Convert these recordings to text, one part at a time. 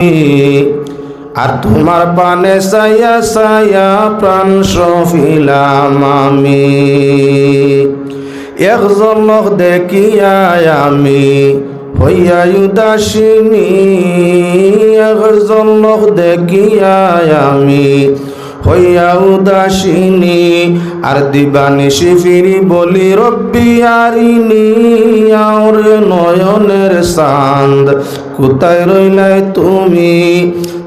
আর তোমার পানে সায়া সায়া প্রাণ সফিলাম আমি। এক জলক দেখিয়া আমি, হইয়া উদাসিনী। এক জলক দেখিয়া আমি, হইয়া উদাসিনী। আর দিবানিশি ফিরি বলি, রব্বি আরিনি আর নয়নের চাঁদ। কোথায় রইলাই তুমি?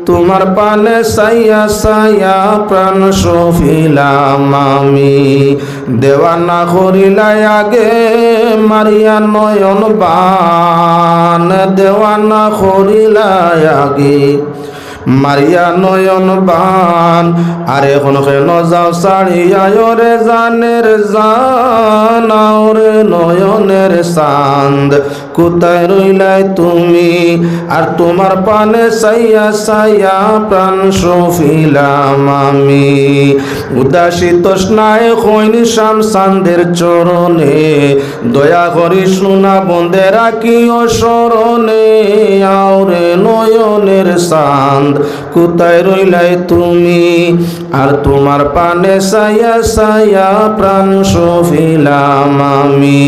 তোমার পানে সাইয়া সাইয়া প্রাণ সফিলাম আমি। দেওয়ানা করিলাই আগে মারিয়া নয়ন বান। দেওয়ানা করিলাই আগে মারিয়া নয়ন বান। আর এখন কেন যাও সাড়িয়া রে জানের জান নয়নের চাঁদ। কোথায় রইলাই তুমি? আর তোমার পানে সাইয়া সাইয়া প্রাণ সফিলাম আমি। উদাসী তৃষ্ণায় হইনি শাম সান্দের চরণে। দয়া করি শোনা বন্দে রাখিও স্মরণে। আওরে নয়নের চাঁদ, কোথায় রইলাই তুমি? আর তোমার পানে সাইয়া সাইয়া প্রাণ সফিলাম আমি।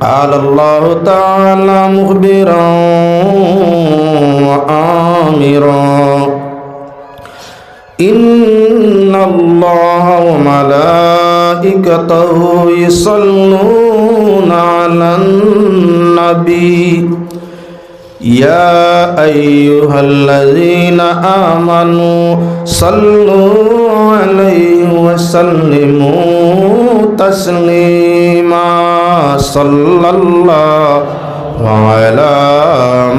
قال الله تعالى مخبرا وآمرا إن الله وملائكته يصلون على النبي يا أيها الذين آمنوا صلوا عليه وسلموا تسليما صلى الله على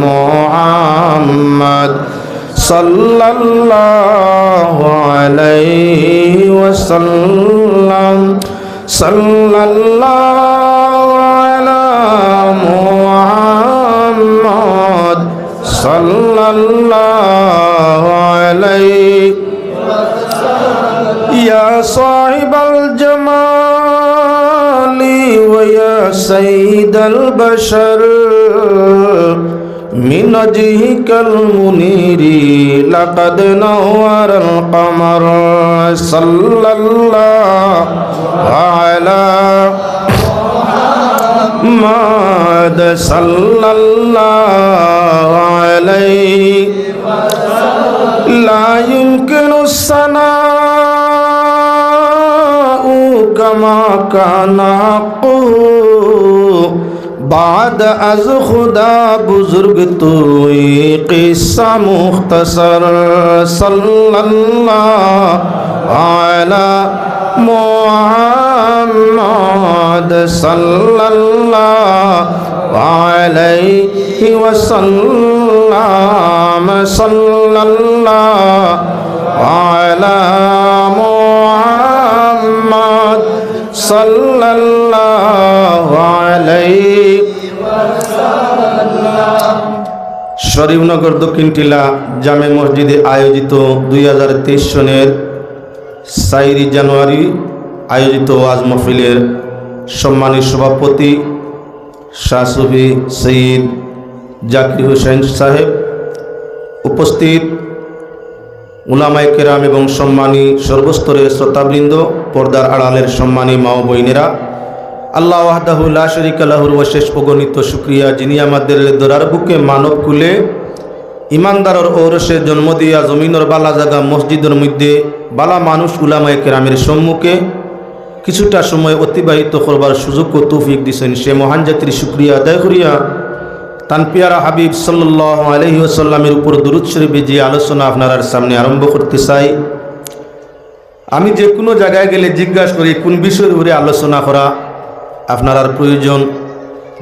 محمد صلى الله عليه وسلم صلى الله سيد البشر من وجهك المنير لقد نور القمر صلى الله على محمد صلى الله عليه لا يمكن الثناء كما كان حقه بعد از خدا بزرگ توئی قصہ مختصر صلی اللہ علی محمد صلی اللہ علیہ وسلم صلی اللہ علی محمد صلی اللہ শরীফনগর দক্ষিণ টিলা জামে মসজিদে আয়োজিত দুই হাজার তেইশ সনের সাইরি জানুয়ারি আয়োজিত ওয়াজ মহফিলের সম্মানী সভাপতি শাহসুফি সঈদ জাকির হোসেন সাহেব উপস্থিত উলামাই কেরাম এবং সম্মানী সর্বস্তরের শ্রোতাবৃন্দ, পর্দার আড়ালের সম্মানী মা বইনেরা আল্লাহ ওয়াহদাহুল্লাহ শরিক আল্লাহুর অশেষ অগণিত শুক্রিয়া যিনি আমাদের দোরার বুকে মানব কুলে ইমানদারর ঔরসে জন্ম দিয়া জমিনর বালা জাগা মসজিদের মধ্যে বালা মানুষ উলামায় কেরামের সম্মুখে কিছুটা সময় অতিবাহিত করবার সুযোগ তৌফিক দিছেন সে মহান জাতির শুক্রিয়া আদায় করিয়া তান পিয়ারা হাবিব সাল্লাহ আলহি আসাল্লামের উপর দুরুদ শরীফে যে আলোচনা আপনার সামনে আরম্ভ করতে চাই। আমি যে কোনো জায়গায় গেলে জিজ্ঞাসা করি, কোন বিষয়ের উপরে আলোচনা করা আপনার প্রয়োজন?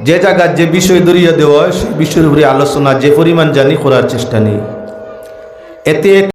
যে জায়গার যে বিষয় দরিয়া দেওয়া হয়, সেই বিষয়ের উপরে আলোচনা যে পরিমাণ জানি করার চেষ্টা নেই। এতে